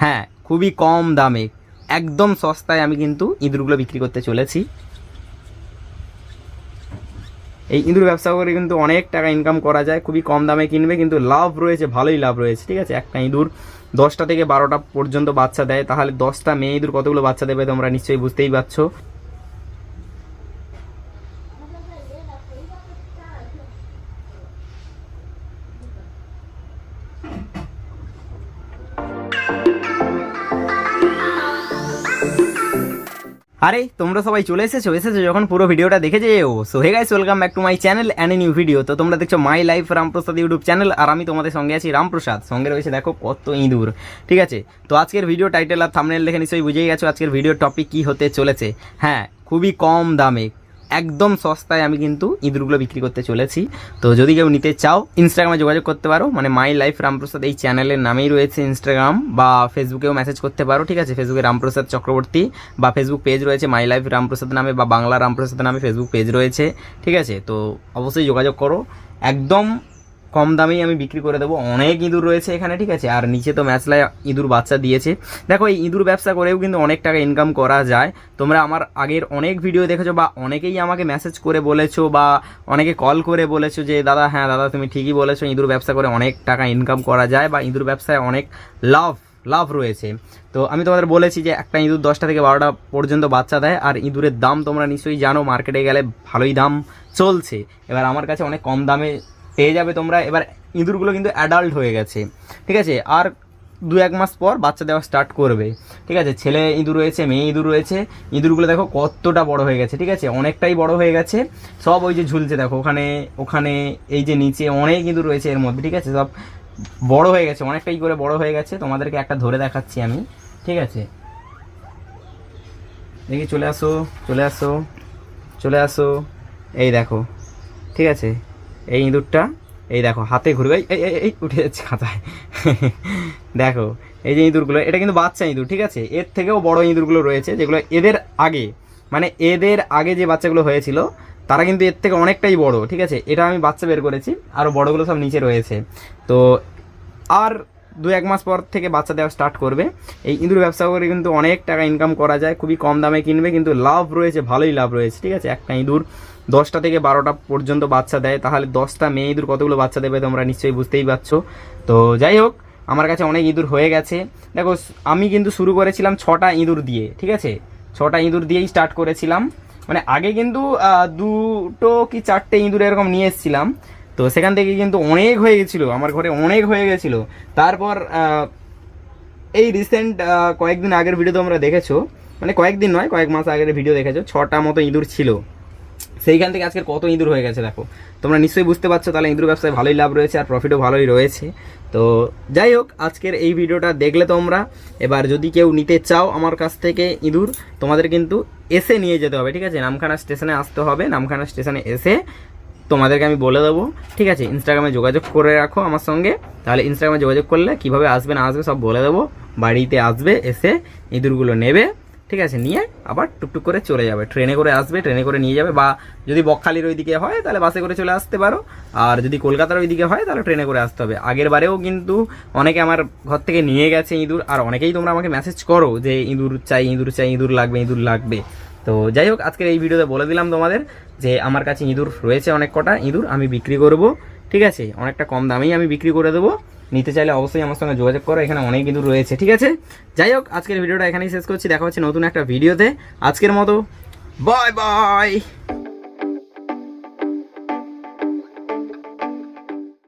হ্যাঁ খুবই কম দামে। একদম সস্তায় আমি কিন্তু ইঁদুরগুলো বিক্রি করতে চলেছি। এই ইঁদুর ব্যবসা করে কিন্তু অনেক টাকা ইনকাম করা যায়, খুবই কম দামে কিনবে, কিন্তু লাভ রয়েছে, ভালোই লাভ রয়েছে, ঠিক আছে? একটা ইঁদুর দশটা থেকে বারোটা পর্যন্ত বাচ্চা দেয়, তাহলে দশটা মেয়ে ইঁদুর কতগুলো বাচ্চা দেবে তোমরা নিশ্চয়ই বুঝতেই পারছ। আরে, তোমরা সবাই চলে এসেছ? এসেছ যখন পুরো ভিডিওটা দেখে যেও। So hey guys welcome back to my channel and new video তো তোমরা দেখছ my life Ramprasad YouTube channel আর আমি তোমাদের সঙ্গে আছি রামপ্রসাদ। সঙ্গে রয়েছে, দেখো, কত ইঁদুর। ঠিক আছে? তো আজকের ভিডিও টাইটেল আর থামনেল দেখে নিশ্চয়ই বুঝেই গেছো আজকের ভিডিও টপিক কী হতে চলেছে। হ্যাঁ খুবই কম দামে একদম সস্তায় আমি কিন্তু ইঁদুরগুলো বিক্রি করতে চলেছি। তো যদি কেউ নিতে চাও ইনস্টাগ্রামে যোগাযোগ করতে পারো। মানে মাই লাইফ রামপ্রসাদ এই চ্যানেলের নামেই রয়েছে ইনস্টাগ্রাম বা ফেসবুকেও মেসেজ করতে পারো, ঠিক আছে? ফেসবুকে রামপ্রসাদ চক্রবর্তী বা ফেসবুক পেজ রয়েছে মাই লাইফ রামপ্রসাদ নামে বা বাংলা রামপ্রসাদ নামে ফেসবুক পেজ রয়েছে, ঠিক আছে? তো অবশ্যই যোগাযোগ করো। একদম কম দামেই আমি বিক্রি করে দেবো। অনেক ইঁদুর রয়েছে এখানে, ঠিক আছে? আর নিচে তো ম্যাচলায় ইঁদুর বাচ্চা দিয়েছে। দেখো, এই ইঁদুর ব্যবসা করেও কিন্তু অনেক টাকা ইনকাম করা যায়। তোমরা আমার আগের অনেক ভিডিও দেখেছ বা অনেকেই আমাকে মেসেজ করে বলেছ বা অনেকে কল করে বলেছ যে, দাদা হ্যাঁ দাদা, তুমি ঠিকই বলেছ, ইঁদুর ব্যবসা করে অনেক টাকা ইনকাম করা যায় বা ইঁদুর ব্যবসায় অনেক লাভ লাভ রয়েছে। তো আমি তোমাদের বলেছি যে, একটা ইঁদুর দশটা থেকে বারোটা পর্যন্ত বাচ্চা দেয়, আর ইঁদুরের দাম তোমরা নিশ্চয়ই জানো মার্কেটে গেলে ভালোই দাম চলছে। এবার আমার কাছে অনেক কম দামে পেয়ে যাবে তোমরা। এবার ইঁদুরগুলো কিন্তু অ্যাডাল্ট হয়ে গেছে। ঠিক আছে? আর দু এক মাস পর বাচ্চা দেওয়া স্টার্ট করবে। ঠিক আছে? ছেলে ইঁদুর রয়েছে, মেয়ে ইঁদুর রয়েছে। ইঁদুরগুলো দেখো কতটা বড় হয়ে গেছে। ঠিক আছে? অনেকটাই বড় হয়ে গেছে। সব ওই যে ঝুলছে দেখো। ওখানে ওখানে, এই যে নিচে অনেক ইঁদুর রয়েছে এর মধ্যে। ঠিক আছে? সব বড় হয়ে গেছে। অনেকটাই করে বড় হয়ে গেছে। তোমাদেরকে একটা ধরে দেখাচ্ছি আমি। ঠিক আছে? দেখি চলে আসো চলে আসো চলে আসো। এই দেখো। ঠিক আছে? এই ইঁদুরটা এই দেখো হাতে ঘুরবে এই এই, উঠে যাচ্ছে খাতায় দেখো এই যে ইঁদুরগুলো এটা কিন্তু বাচ্চা ইঁদুর ঠিক আছে? এর থেকেও বড় ইঁদুরগুলো রয়েছে যেগুলো এদের আগে মানে এদের আগে যে বাচ্চাগুলো হয়েছিল তারা কিন্তু এর থেকে অনেকটাই বড় ঠিক আছে? এটা আমি বাচ্চা বের করেছি আরও বড়গুলো সব নিচে রয়েছে। তো আর দু এক মাস পর থেকে বাচ্চা দেওয়া স্টার্ট করবে। এই ইঁদুর ব্যবসা করে কিন্তু অনেক টাকা ইনকাম করা যায় খুবই কম দামে কিনবে কিন্তু লাভ রয়েছে ভালোই লাভ রয়েছে ঠিক আছে? একটা ইঁদুর দশটা থেকে বারোটা পর্যন্ত বাচ্চা দেয়। তাহলে দশটা মেয়ে ইঁদুর, কতগুলো বাচ্চা দেবে তোমরা নিশ্চয়ই বুঝতেই পারছ। তো যাই হোক, আমার কাছে অনেক ইঁদুর হয়ে গেছে। দেখো, আমি কিন্তু শুরু করেছিলাম ছটা ইঁদুর দিয়ে, ঠিক আছে? ছটা ইঁদুর দিয়েই স্টার্ট করেছিলাম। মানে আগে কিন্তু দুটো কি চারটে ইঁদুর এরকম নিয়ে এসেছিলাম। তো সেখান থেকে কিন্তু অনেক হয়ে গেছিল, আমার ঘরে অনেক হয়ে গেছিল। তারপর এই রিসেন্ট কয়েকদিন আগের ভিডিও তোমরা দেখেছ। মানে কয়েকদিন নয়, কয়েক মাস আগের ভিডিও দেখেছ। ছটা মতো ইঁদুর ছিল। সেইখান থেকে আজকের কত ইঁদুর হয়ে গেছে দেখো। তোমরা নিশ্চয়ই বুঝতে পারছ, তাহলে ইঁদুর ব্যবসায় ভালোই লাভ রয়েছে আর প্রফিটও ভালোই রয়েছে। তো যাই হোক, আজকের এই ভিডিওটা দেখলে তোমরা। এবার যদি কেউ নিতে চাও আমার কাছ থেকে ইঁদুর, তোমাদের কিন্তু এসে নিয়ে যেতে হবে, ঠিক আছে? নামখানা স্টেশনে আসতে হবে, নামখানা স্টেশনে এসে তোমাদেরকে আমি বলে দেবো, ঠিক আছে? ইনস্টাগ্রামে যোগাযোগ করে রাখো আমার সঙ্গে। তাহলে ইনস্টাগ্রামে যোগাযোগ করলে কীভাবে আসবে না আসবে সব বলে দেবো। বাড়িতে আসবে, এসে ইঁদুরগুলো নেবে, ঠিক আছে? নিয়ে আবার টুকটুক করে চলে যাবে। ট্রেনে করে আসবে, ট্রেনে করে নিয়ে যাবে, বা যদি বকখালির ওইদিকে হয়, তাহলে বাসে করে চলে আসতে পারো। আর যদি কলকাতার ওইদিকে হয়, তাহলে ট্রেনে করে আসতে হবে। আগের বারেও কিন্তু অনেকে আমার ঘর থেকে নিয়ে গেছে ইঁদুর, আর অনেকেই তোমরা আমাকে মেসেজ করো যে ইঁদুর চাই ইঁদুর চাই, ইঁদুর লাগবে ইঁদুর লাগবে। তো যাই হোক, আজকের এই ভিডিওতে বলে দিলাম তোমাদের যে আমার কাছে ইঁদুর রয়েছে অনেক কটা। ইঁদুর আমি বিক্রি করব, ঠিক আছে? অনেকটা কম দামেই আমি বিক্রি করে দেবো। নিতে চাইলে অবশ্যই আমার সঙ্গে যোগাযোগ করো, এখানে অনেক কিন্তু রয়েছে, ঠিক আছে? যাই হোক, আজকের ভিডিওটা এখানেই শেষ করছি, দেখা হচ্ছে নতুন একটা ভিডিওতে। আজকের মতো বাই বাই